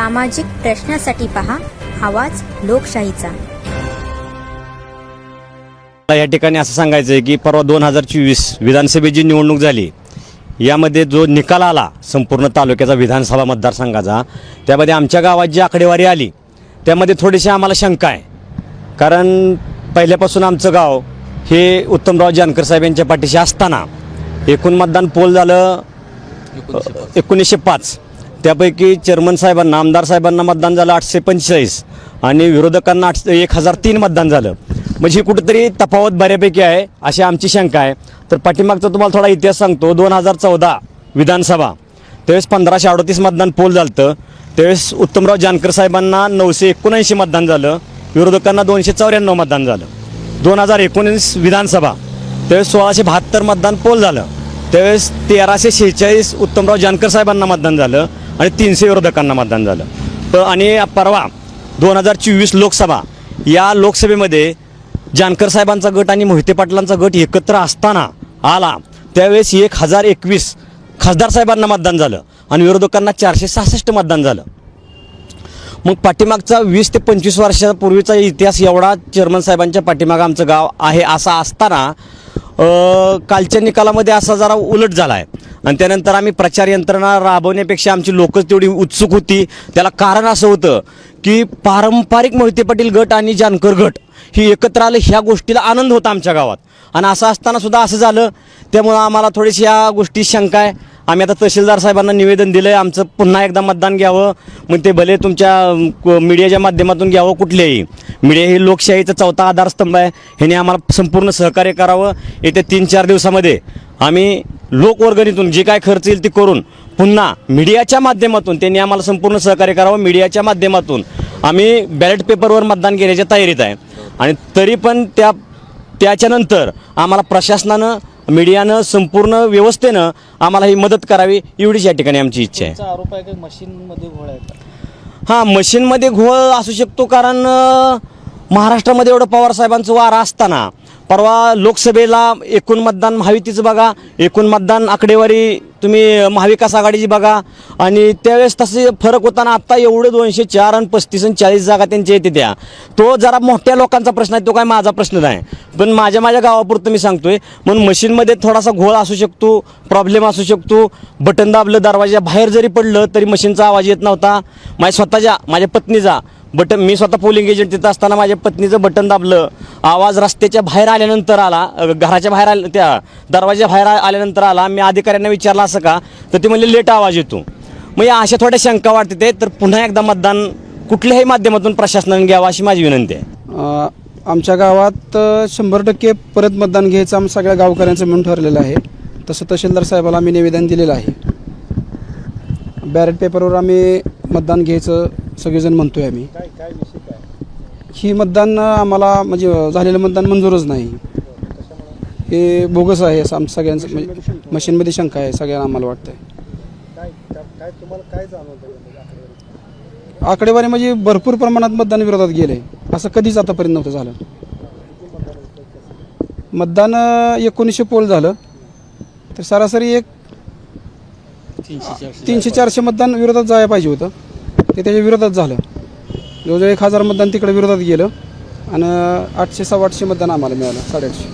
सामाजिक प्रश्नासाठी पहा आवाज लोकशाहीचा. मला या ठिकाणी असं सांगायचं आहे की परवा दोन हजार चोवीस विधानसभेची निवडणूक झाली यामध्ये जो निकाल आला संपूर्ण तालुक्याचा विधानसभा मतदारसंघाचा त्यामध्ये आमच्या गावात जी आकडेवारी आली त्यामध्ये थोडीशी आम्हाला शंका आहे. कारण पहिल्यापासून आमचं गाव हे उत्तमराव जानकर साहेब यांच्या पाठीशी असताना एकूण मतदान पोल झालं एकोणीसशे पाच. त्यापैकी चेअरमन साहेबांना आमदार साहेबांना मतदान झालं आठशे पंचेचाळीस आणि विरोधकांना आठशे एक हजार तीन मतदान झालं. म्हणजे ही कुठेतरी तफावत बऱ्यापैकी आहे अशी आमची शंका आहे. तर पाठीमागचा तुम्हाला थोडा इतिहास सांगतो. दोन हजार चौदा विधानसभा त्यावेळेस पंधराशे अडतीस मतदान पोल झालं त्यावेळेस उत्तमराव जानकर साहेबांना नऊशे एकोणऐंशी मतदान झालं. विरोधकांना दोनशे चौऱ्याण्णव मतदान झालं. दोन हजार एकोणीस विधानसभा त्यावेळेस सोळाशे बहात्तर मतदान पोल झालं. त्यावेळेस तेराशे शेहेचाळीस उत्तमराव जानकर साहेबांना मतदान झालं. आणि तीनशे विरोधकांना मतदान झालं. प आणि परवा दोन हजार चोवीस लोकसभा या लोकसभेमध्ये जानकर साहेबांचा गट आणि मोहिते पाटलांचा गट एकत्र असताना आला. त्यावेळेस एक हजार एकवीस खासदार साहेबांना मतदान झालं आणि विरोधकांना चारशे सहासष्ट मतदान झालं. मग पाठीमागचा वीस ते पंचवीस वर्षापूर्वीचा इतिहास एवढा चेअरमन साहेबांच्या पाठीमागं आमचं गाव आहे असा असताना कालच्या निकालामध्ये असा जरा उलट झाला आहे आणि त्यानंतर आम्ही प्रचार यंत्रणा राबवण्यापेक्षा आमची लोकच तेवढी उत्सुक होती. त्याला कारण असं होतं की पारंपरिक मोहिते पाटील गट आणि जानकर गट ही एकत्र आलं ह्या गोष्टीला आनंद होता आमच्या गावात. आणि असं असताना सुद्धा असं झालं. त्यामुळं आम्हाला थोडीशी या गोष्टी शंका आहे. आम्ही आता तहसीलदार साहेबांना निवेदन दिलं आहे आमचं पुन्हा एकदा मतदान घ्यावं. मग ते भले तुमच्या मीडियाच्या माध्यमातून घ्यावं कुठलेही मीडिया ही लोकशाहीचा चौथा आधारस्तंभ आहे. ह्याने आम्हाला संपूर्ण सहकार्य करावं. येत्या तीन चार दिवसामध्ये आम्ही लोकवर्गणीतून जे काय खर्च येईल ते करून पुन्हा मीडियाच्या माध्यमातून त्यांनी आम्हाला संपूर्ण सहकार्य करावं मीडियाच्या माध्यमातून आम्ही बॅलेट पेपरवर मतदान घेण्याच्या तयारीत आहे. आणि तरी पण त्या त्याच्यानंतर आम्हाला प्रशासनानं मीडियानं संपूर्ण व्यवस्थेनं आम्हाला ही मदत करावी एवढीच या ठिकाणी आमची इच्छा आहे. आरोप आहे की मशीनमध्ये घोळ आहे हां मशीनमध्ये घोळ असू शकतो कारण महाराष्ट्रामध्ये एवढं पवार साहेबांचं वार असताना परवा लोकसभेला एकूण मतदान महायुतीचं बघा एकूण मतदान आकडेवारी तुम्ही महाविकास आघाडीची बघा. आणि त्यावेळेस तसे फरक होताना आत्ता एवढे दोनशे चार आणि पस्तीस आणि चाळीस जागा त्यांच्या येते त्या तो जरा मोठ्या लोकांचा प्रश्न आहे तो काय माझा प्रश्न नाही. पण माझ्या माझ्या गावापुरतं मी सांगतोय म्हणून मशीनमध्ये थोडासा घोळ असू शकतो प्रॉब्लेम असू शकतो. बटन दाबलं दरवाजा बाहेर जरी पडलं तरी मशीनचा आवाज येत नव्हता. माझ्या स्वतःच्या माझ्या पत्नीचा बटन मी स्वतः पोलिंग एजंट तिथं असताना माझ्या पत्नीचं बटन दाबलं. आवाज रस्त्याच्या बाहेर आल्यानंतर आला घराच्या बाहेर आल्या त्या दरवाजा बाहेर आल्यानंतर आला. मी अधिकाऱ्यांना विचारला असं का? तर ते म्हणले लेट आवाज येतो. मग या अशा थोड्या शंका वाटते ते तर पुन्हा एकदा मतदान कुठल्याही माध्यमातून प्रशासनाने घ्यावं अशी माझी विनंती आहे. आमच्या गावात शंभर टक्के परत मतदान घ्यायचं आम सगळ्या गावकऱ्यांचं म्हणून ठरलेलं आहे. तसं तहसीलदार साहेबाला आम्ही निवेदन दिलेलं आहे. बॅरेट पेपरवर आम्ही मतदान घ्यायचं सगळेजण म्हणतोय आम्ही. काय काय विषय काय? ही मतदान झालेलं म्हणजे झालेलं मतदान मंजूरच नाही. हे बोगस आहे असं आमचं सगळ्यांचं म्हणजे मशीनमध्ये शंका आहे सगळ्यांना आम्हाला वाटतंय. काय काय- काय तुम्हाला काय जाणवतं म्हणजे आकडेवारी? आकडेवारी म्हणजे भरपूर प्रमाणात मतदान विरोधात गेले. असं कधीच आतापर्यंत नव्हतं झालं. मतदान अ, एकोणीसशे पोल झालं. तर सरासरी एक तीनशे चारशे मतदान विरोधात जायला पाहिजे होतं. ते त्याच्या विरोधात झालं. जवळजवळ एक हजार मतदान तिकडे विरोधात गेलं आणि आठशे सव्वा आठशे मतदान आम्हाला मिळालं साडेआठशे?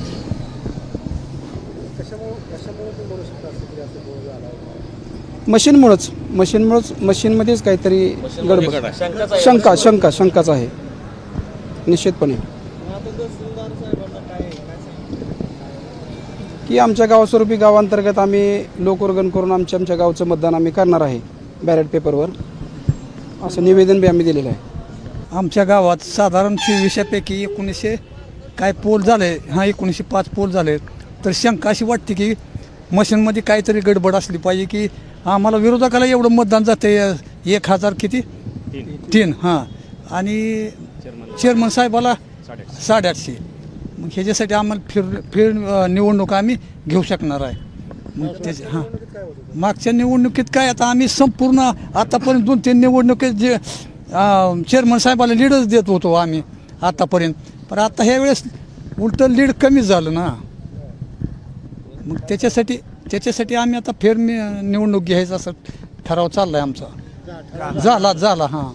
मशीनमुळंच मशीनमुळंच मशीनमध्येच काहीतरी गडबड. शंका शंका शंकाच आहे. निश्चितपणे. की आमच्या गावास्वरूपी गावांतर्गत आम्ही लोकवर्गण करून आमच्या आमच्या गावचं मतदान आम्ही करणार आहे बॅलेट पेपरवर. असं निवेदन बी आम्ही दिलेलं आहे. आमच्या गावात साधारण चोवीसशेपैकी एकोणीसशे काय पोल झाले हां एकोणीसशे पाच पोल झाले तर शंका अशी वाटते की मशीनमध्ये काहीतरी गडबड असली पाहिजे की आम्हाला विरोधकाला एवढं मतदान जाते एक हजार किती? तीन हां. आणि चेअरमन साहेबाला साडेआठशे. मग ह्याच्यासाठी आम्हाला फिर फिर निवडणूक आम्ही घेऊ शकणार आहे. मग त्याच्या हां. मागच्या निवडणुकीत काय आता आम्ही संपूर्ण आतापर्यंत दोन तीन निवडणुकीत जे चेअरमन साहेबाला लीडच देत होतो आम्ही आतापर्यंत. पण आता ह्या वेळेस उलटं लीड कमी झालं ना. मग त्याच्यासाठी त्याच्यासाठी आम्ही आता फेर निवडणूक घ्यायचा असं ठराव चालला आहे आमचा झाला झाला हां.